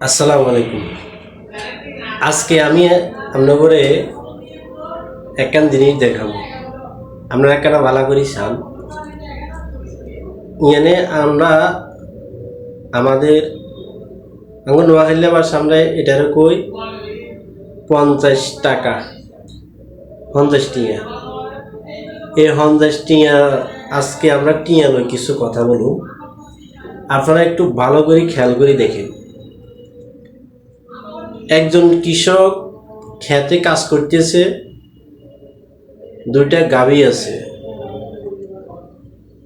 আসসালামু আলাইকুম। আজকে আমি আপনাদের একখান জিনিস দেখাবো। আপনারা একখানা ভালো করি চান? ইয়ানে আমরা আমাদের আমার নোয়াখালী আমার সামনে এটার কই পঞ্চাশ টাকা, পঞ্চাশ টিয়া। এই পঞ্চাশ টিয়া আজকে আমরা টিয়া লই কিছু কথা বলুন আপনারা একটু ভালো করে খেয়াল করে দেখেন। একজন কৃষক খেতে কাজ করতেছে, দুইটা গাভী আছে।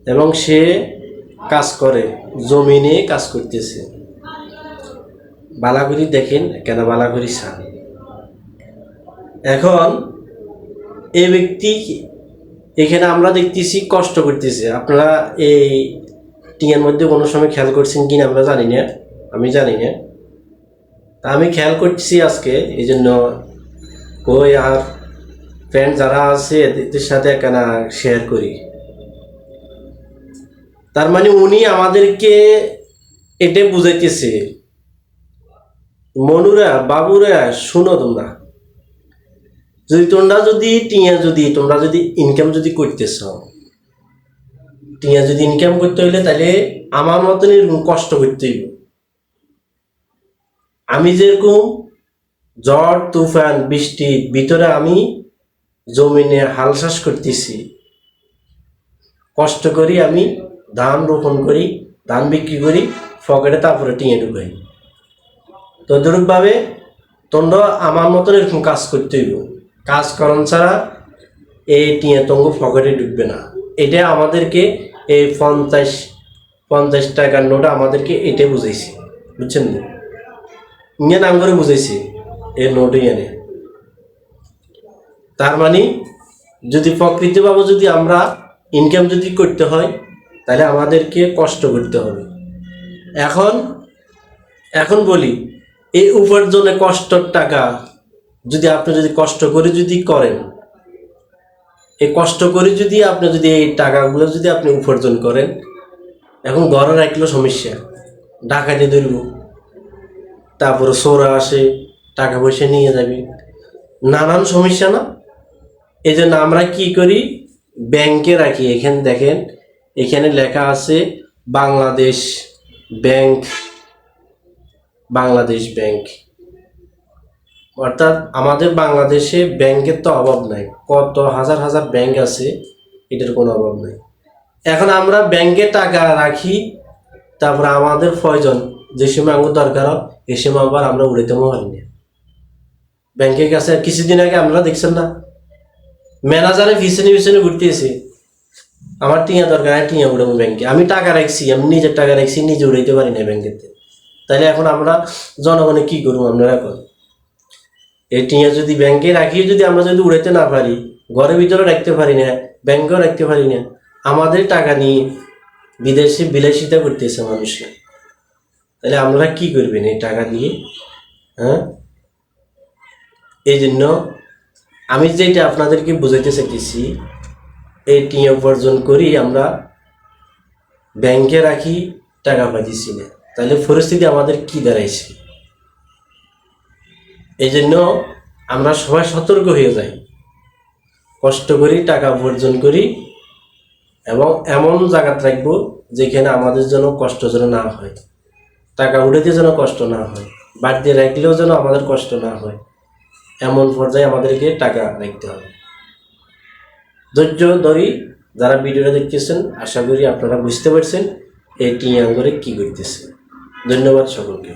এবং সে কাজ করে, জমি নিয়ে কাজ করতেছে। বালাগুড়ি দেখেন কেন বালাগুড়ি সান এখন এই ব্যক্তি এখানে আমরা দেখতেছি কষ্ট করতেছে। আপনারা এই টিয়ার মধ্যে কোনো সময় খেয়াল করছেন কিনা আমরা জানি না, আমি জানি না। তা আমি খেয়াল করছি আজকে, এই জন্য কই আর ফ্রেন্ড যারা আছে, এদের সাথে কেনা শেয়ার করি? তার মানে উনি আমাদেরকে এটা বুঝাইতেছে, মনুরা, বাবুরা, শুনো তোমরা, যদি তোমরা যদি টিয়া যদি, তোমরা যদি ইনকাম যদি করতেছ, টিয়া যদি ইনকাম করতে হইলে তাহলে আমার মতন এরকম কষ্ট করতে হইব। আমি যেরকম ঝড়, তুফান বৃষ্টির ভিতরে আমি জমিনে হাল চাষ করতেছি। কষ্ট করি আমি, ধান রোপণ করি, ধান বিক্রি করি পকেটে তারপরে টিঙে ঢুকাই। তদ্রূপভাবে তোমরা আমার মতন এরকম কাজ করতে হইব। কাজ করন ছাড়া এই টিয়া তঙ্গ পকেটে ঢুকবে না। এটা আমাদেরকে এই পঞ্চাশ পঞ্চাশ টাকার নোট আমাদেরকে এটা বুঝাইছে। বুঝছেন না ইয়ে নাম করে বুঝাইছি, এর নোট এনে তার মানে যদি প্রকৃতিভাবে যদি আমরা ইনকাম যদি করতে হয়, তাহলে আমাদেরকে কষ্ট করতে হবে। এখন এখন বলি, এই উপার্জনে কষ্টর টাকা যদি আপনি যদি কষ্ট করে যদি করেন, এই কষ্ট করে যদি আপনি যদি এই টাকাগুলো যদি আপনি উপার্জন করেন, এখন ঘরে রাখলেও সমস্যা ডাকাতি ধরব তারপরে সোরা আসে, টাকা পয়সা নিয়ে যাবে। নানান সমস্যা না? এই জন্য আমরা কি করি? ব্যাংকে রাখি। এখানে দেখেন, এখানে লেখা আছে বাংলাদেশ ব্যাংক বাংলাদেশ ব্যাংক। অর্থাৎ আমাদের বাংলাদেশে ব্যাংকের তো অভাব নাই। কত হাজার হাজার ব্যাংক আছে, এটার কোনো অভাব নাই। এখন আমরা ব্যাংকে টাকা রাখি, তারপরে আমাদের প্রয়োজন যে সময় আমার দরকার হয়, এই সময় আবার আমরা উড়াইতে পারি না ব্যাংকের কাছে কিছুদিন আগে আমরা দেখছেন না? ম্যানেজারে পিছনে পিছনে ঘুরতেছে আমার টিয়া দরকার হয়, টিয়া উড়াবো ব্যাংকে। আমি টাকা রাখছি, আমি নিজের টাকা রাখছি, নিজে উড়াইতে পারি না ব্যাংকেতে। তাহলে এখন আমরা জনগণে কি করব আপনারা এখন? এই টিয়া যদি ব্যাংকে রাখি, যদি আমরা যদি উড়াইতে না পারি, ঘরের ভিতরে রাখতে পারি না, ব্যাংকেও রাখতে পারি না, আমাদের টাকা নিয়ে বিদেশে বিলাসিতা করতেছে মানুষকে। তাহলে আমরা কি করবেন এই টাকা দিয়ে? হ্যাঁ? এই জন্য আমি যেটা আপনাদেরকে বুঝাইতে চাইতেছি টিয়া উপার্জন করি আমরা ব্যাংকে রাখি, টাকা পাইতেছি না। তাহলে পরিস্থিতি আমাদের কি দাঁড়াইছে? এই জন্য আমরা সবাই সতর্ক হয়ে যাই। কষ্ট করি, টাকা উপার্জন করি এবং এমন জায়গাত রাখব যেখানে আমাদের জন্য কষ্ট যেন না হয়। টাকা উঠাতে যেন কষ্ট না হয়, বাড়িতে রাখলেও যেন আমাদের কষ্ট না হয়, এমন পর্যায়ে আমাদেরকে টাকা রাখতে হবে। ধৈর্য ধরি যারা ভিডিওটা দেখতেছেন, আশা করি আপনারা বুঝতে পারছেন এই টিয়াঙ্গরে কী করতেছে। ধন্যবাদ সকলকে।